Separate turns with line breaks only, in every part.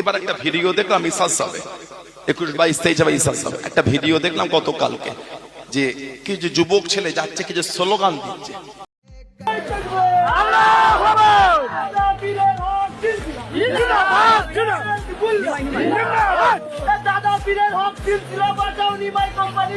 এবার একটা ভিডিও দেখলাম ইসাস সাবে একুশ বাইশ, তেইশ হবে ইসাস সাবে একটা ভিডিও দেখলাম গতকালকে, যে কিছু যুবক ছেলে যাচ্ছে কিছু স্লোগান দিচ্ছে।
দাদা হক বাঁচাও কোম্পানি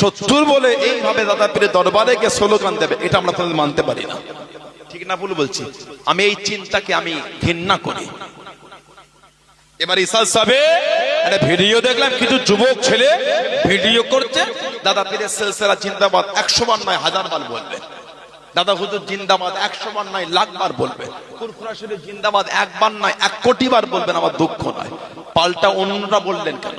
শত্রুর বলে এইভাবে দাদা পীরের দরবারে গিয়ে স্লোগান দেবে এটা আমরা তাদের মানতে পারি না। ঠিক না ভুল বলছি। আমি এই চিন্তাকে আমি ঘৃণা করি। এবার ইসাদ সাহেব একটা ভিডিও দেখলাম কিছু যুবক ছেলে ভিডিও করছে। দাদা পীরের সিলসিলা জিন্দাবাদ একশো বার নয় হাজার বার বলবে। দাদা হুজুর জিন্দাবাদ একশো বার নয় লাখ বার বলবে। ফুরফুরা শরীফ জিন্দাবাদ একবার নয় এক কোটি বার বলবেন আমার দুঃখ নয়। পাল্টা অন্যরা বললেন কেন?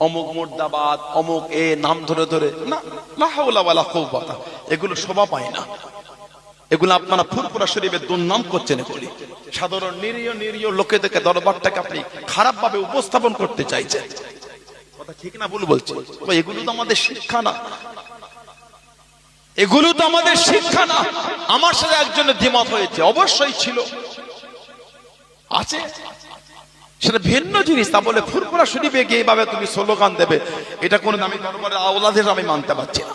অমুক মুর্দাবাদ, অমুক এ, নাম ধরে ধরে। না এগুলো শোভা পায় না। এগুলো আপনারা ফুরফুরা শরীফের দুর্নাম করছেন এগুলি। সাধারণ নিরীহ নিরীহ লোকেদেরকে দরবারটাকে আপনি খারাপ ভাবে উপস্থাপন করতে চাইছেন। কথা ঠিক না ভুল বলছি। এগুলো তো আমাদের শিক্ষা না। এগুলো তো আমাদের শিক্ষা না। আমার সাথে একজনের দ্বিমত হয়েছে। অবশ্যই ছিল। আছে। সেটা ভিন্ন জিনিস, তা বলে ফুরফুরা শরীফে গিয়ে এইভাবে তুমি স্লোগান দেবে। এটা কোনো আমি দরবারের আওলাদের আমি মানতে পারছি না।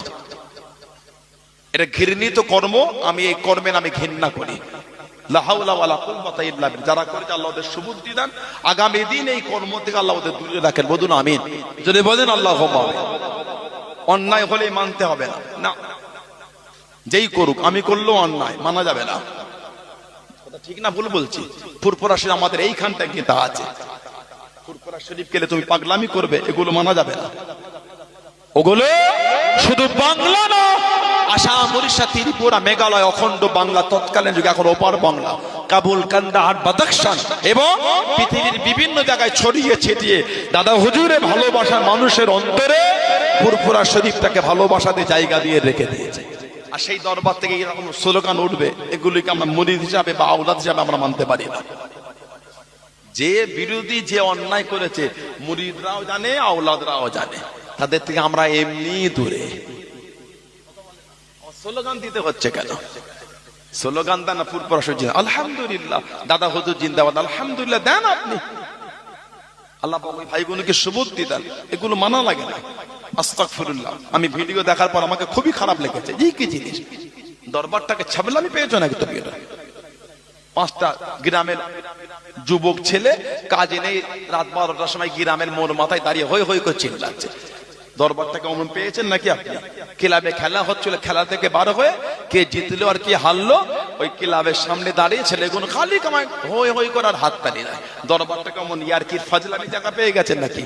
এটা ঘৃণিত কর্ম, আমি এই কর্মের আমি ঘৃণা করি। সুবুদ্ধি আগামী দিন এই কর্ম থেকে আল্লাহ ওদের দূরে রাখেন। বলুন আল্লাহ অন্যায় হলে মানতে হবে না। না। যেই করুক, আমি করলেও অন্যায়, মানা যাবে না। ঠিক না ভুল বলছি। ফুরফুরা শরীফ আমাদের এইখানটা গীতা আছে। ফুরফুরা শরীফ গেলে তুমি পাগলামি করবে এগুলো মানা যাবে না। ওগুলো শুধু বাংলা না। আসাম উড়িষ্যা ত্রিপুরা মেঘালয় অখণ্ড বাংলা তৎকালীন যুগে এখন ওপার বাংলা। কাবুল কান্দাহার বাদাকশান এবং পৃথিবীর বিভিন্ন জায়গায় ছড়িয়ে ছিটিয়ে দাদা হুজুরে ভালোবাসার মানুষের অন্তরে ফুরফুরা শরীফটাকে ভালোবাসাতে জায়গা দিয়ে রেখে দিয়েছে। আর সেই দরবার থেকে এরকম স্লোগান উঠবে, এগুলিকে আমরা মরিদ হিসাবে বা আওলাদ হিসাবে আমরা মানতে পারি না। যে বিরোধী যে অন্যায় করেছে, মুরিদরাও জানে, আওলাদরাও জানে। তাদের থেকে আমরা এমনি দূরে। স্লোগান দিতে হচ্ছে কেন? স্লোগান দেন না পূর্বরাশ আলহামদুলিল্লাহ। দাদা হুজুর জিন্দাবাদ। আলহামদুলিল্লাহ, দেন আপনি। আল্লাহ ভাই বোনকে সুবুদ্ধি দেন। এগুলো মানা লাগে না। আস্তাগফিরুল্লাহ। আমি ভিডিও দেখার পর আমাকে খুবই খারাপ লেগেছে। এই কি জিনিস? দরবারটাকে ছাবলামি পেয়েছ নাকি তুমি পাঁচটা গ্রামের যুবক ছেলে কাজে নেই, রাত বারোটার সময় গ্রামের মোর মাথায় দাঁড়িয়ে হয়ে হয়ে করে চিল্লাচ্ছে। দরবারটাকে অমন পেয়েছেন নাকি আপনি? ক্লাবে খেলা হচ্ছিল, খেলা থেকে বার হয়ে কে জিতলো আর কে হারলো ওই ক্লাবের সামনে দাঁড়িয়ে ছেলেগুলো খালি কামায়, হই হই করার হাত তালি দেয় দরবারটাকে অমন ইয়ারকির ফাজলামি জায়গা পেয়ে গেছেন নাকি?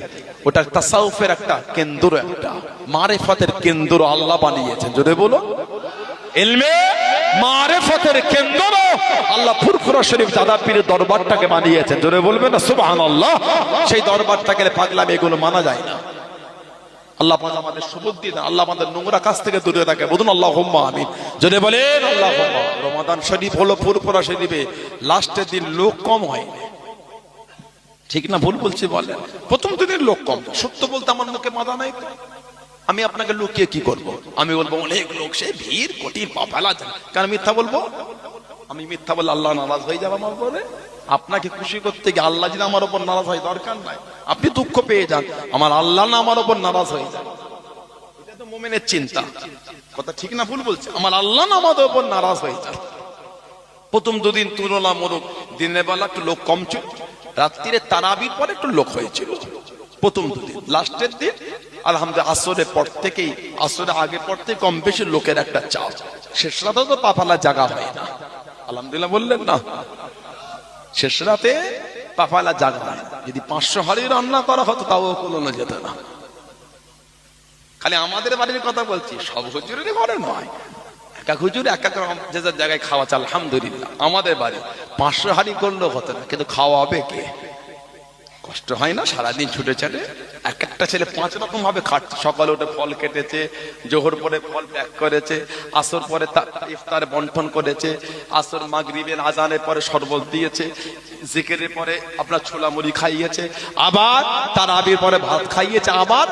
ওটা তাসাউফের একটা কেন্দ্র একটা, মারেফতের কেন্দ্র আল্লাহ বানিয়েছেন। যদি বলো এলমে মারেফতের কেন্দ্র আল্লাহ ফুরফুরা শরীফ দাদা পীরের দরবারটাকে বানিয়েছেন। জোরে বলবেন না, সুবহানাল্লাহ, সেই দরবারটাকে পাগলামি এগুলো মানা যায় না। আল্লাহ পাক আমাদের সুবুদ্ধি দেন। আল্লাহ আমাদের নোংরা কাছ থেকে দূরে রাখে বলুন আল্লাহ আমিন। যদি বলেন আল্লাহ রমাদান শরীফ হলো ফুরফুরা শরীফে। লাস্টের দিন লোক কম হয়। ঠিক না ভুল বলছি বলেন? প্রথম দিনের লোক কম। সত্য বলতে আমার মুখে মাদা নাই। আমি আপনাকে লুকিয়ে কি করব? আমি বলব, অনেক লোক সে ভিড়, কোটি যায়। কেন মিথ্যা বলব? আমি মিথ্যা বলে আল্লাহ নারাজ হয়ে যাবে আমার উপরে। আপনাকে খুশি করতে গিয়ে আল্লাহ যদি আমার উপর নারাজ হয়, দরকার নাই। আপনি দুঃখ পেয়ে যান। আমার আল্লাহ না আমার উপর নারাজ হয়ে যান। এটা তো মোমেনের চিন্তা। কথা ঠিক না ভুল বলছে? আমার আল্লাহ না আমাদের উপর নারাজ হয়ে যান। প্রথম দুদিন তুলনামূলক দিনের বেলা একটু লোক কম ছিল। রাত্রিরে তারাবির পরে একটু লোক হয়েছিল। প্রথম দুদিন। লাস্টের দিন, আলহামদুলিল্লাহ, আসরের পর থেকেই, আসরের আগের পর থেকে কম বেশি লোকের একটা চাপ। শেষ রাতে তো পাপালা জায়গা হয় না। আলহামদুলিল্লাহ বললেন না। শেষ রাতে পাপালা জায়গা হয় না। যদি পাঁচশো হাড়ি রান্না করা হতো, তাও কোনো যেত না। খালি আমাদের বাড়ির কথা বলছি, সব হুজুরেরই ঘরে নয়। এক এক হুজুর, এক এক যে যার জায়গায় খাওয়া চাল আলহামদুলিল্লাহ, আমাদের বাড়ি পাঁচশো হাড়ি করলেও হতো না, কিন্তু খাওয়াবে কে? কষ্ট হয় না? সারাদিন ছুটে চলে। এক একটা ছেলে পাঁচ রকম ভাবে খাচ্ছে। সকালে উঠে ফল কেটেছে, জোহর পরে ফল প্যাক করেছে, আসর পরে ইফতার বন্টন করেছে, আসর মাগরিবের আজানের পরে শরবত দিয়েছে, জিকেরের পরে আপনার ছোলা মুড়ি খাইয়েছে, আবার তার আবির পরে ভাত খাইয়েছে, আবার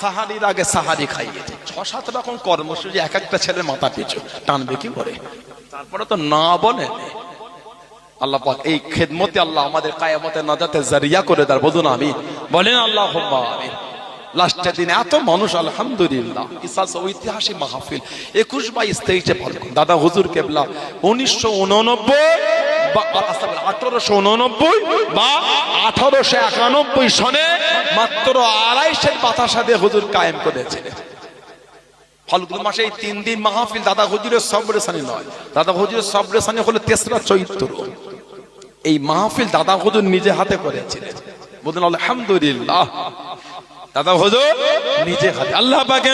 সাহারির আগে সাহারি খাইয়েছে। ছ সাত রকম কর্মসূচি এক একটা ছেলের মাথা পিছু। টানবে কি করে? তারপরে তো না বলে। আল্লাহ এই খেদমতে আল্লাহ আমাদের কায়ামতের নাজাতে জারিয়া করে দেয় বলুন আমি বলেন আল্লাহ লাস্টের দিন এত মানুষ, আলহামদুলিল্লাহ। ইসাস ঐতিহাসিক মাহফিল। একুশ বাইশ তেইশে দাদা হুজুর কেবলা, উনিশশো উননব্বই আঠারোশো বা আঠারোশো একানব্বই সনে মাত্র আড়াইশের হুজুর কায়েম করেছিলেন মাসে এই তিন দিন মাহফিল দাদা হুজুরের নয়। দাদা হুজুরের চৈত্র। এই মাহফিল দাদা হুজুর নিজে হাতে করেছিলেন। বলুন আলহামদুলিল্লাহ। দাদা হুজুর নিজে হাতে আল্লাহ পাকে